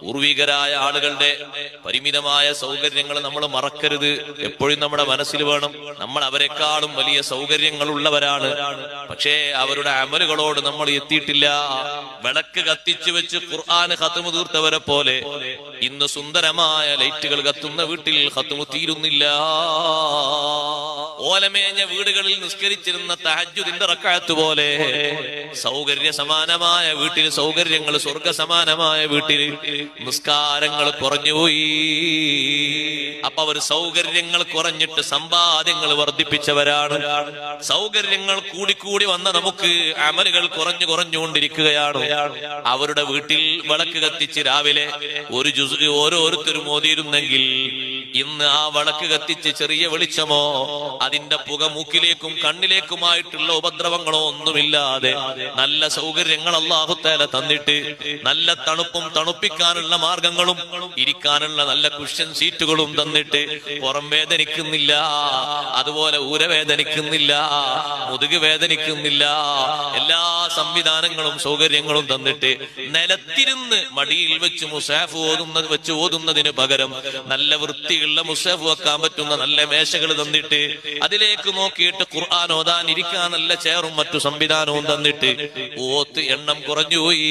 പൂർവികരായ ആളുകളുടെ പരിമിതമായ സൗകര്യങ്ങൾ നമ്മൾ മറക്കരുത്. എപ്പോഴും നമ്മുടെ മനസ്സിൽ വേണം. നമ്മൾ അവരെക്കാളും വലിയ സൗകര്യങ്ങൾ ഉള്ളവരാണ് പക്ഷേ അവരുടെ അമലുകളോട് നമ്മൾ എത്തിയിട്ടില്ല. വിളക്ക് കത്തിച്ചു വെച്ച് ഖുർആൻ ഹത്തുമു തീർത്തവരെ പോലെ ഇന്ന് സുന്ദരമായ ലൈറ്റുകൾ കത്തുന്ന വീട്ടിൽ ഹത്തുമു തീരുന്നില്ല. ഓലമേഞ്ഞ വീടുകളിൽ നിസ്കരിച്ചിരുന്ന തഹജുദിന്റെ റക്കാത്ത് പോലെ സൗകര്യ സമാനമായ വീട്ടിൽ സൗകര്യങ്ങൾ സ്വർഗ സമാനമായ വീട്ടിൽ നിസ്കാരങ്ങൾ കുറഞ്ഞുപോയി അപ്പൊ അവർ സൗകര്യങ്ങൾ കുറഞ്ഞിട്ട് സമ്പാദ്യങ്ങൾ വർദ്ധിപ്പിച്ചവരാണ്. സൗകര്യങ്ങൾ കൂടിക്കൂടി വന്ന നമുക്ക് അമലുകൾ കുറഞ്ഞു കുറഞ്ഞുകൊണ്ടിരിക്കുകയാണ്. അവരുടെ വീട്ടിൽ വിളക്ക് കത്തിച്ച് രാവിലെ ഒരു ജുസ് ഓരോരുത്തരും ഓതിയിരുന്നെങ്കിൽ ഇന്ന് ആ വിളക്ക് കത്തിച്ച് ചെറിയ വെളിച്ചമോ അതിന്റെ പുക മൂക്കിലേക്കും കണ്ണിലേക്കുമായിട്ടുള്ള ഉപദ്രവങ്ങളോ ഒന്നുമില്ലാതെ നല്ല സൗകര്യങ്ങൾ അള്ളാഹുത്തേല തന്നിട്ട് നല്ല തണുപ്പും തണുപ്പിക്കാനുള്ള മാർഗങ്ങളും ഇരിക്കാനുള്ള നല്ല കുഷ്യൻ സീറ്റുകളും തന്നിട്ട് പുറം വേദനിക്കുന്നില്ല അതുപോലെ ഊരവേദനിക്കുന്നില്ല മുതുക് വേദനിക്കുന്നില്ല സംവിധാനങ്ങളും സൗകര്യങ്ങളും തന്നിട്ട് നിലത്തിരുന്ന് മടിയിൽ വെച്ച് മുസാഫ് ഓതുന്നത് വെച്ച് ഓതുന്നതിന് പകരം നല്ല വൃത്തിയുള്ള മുസാഫ് വെക്കാൻ പറ്റുന്ന നല്ല മേശകൾ തന്നിട്ട് അതിലേക്ക് നോക്കിയിട്ട് ഖുർആൻ ഓതാൻ ഇരിക്കാൻ നല്ല ചെയറും മറ്റു സംവിധാനവും തന്നിട്ട് ഓത്ത് എണ്ണം കുറഞ്ഞുപോയി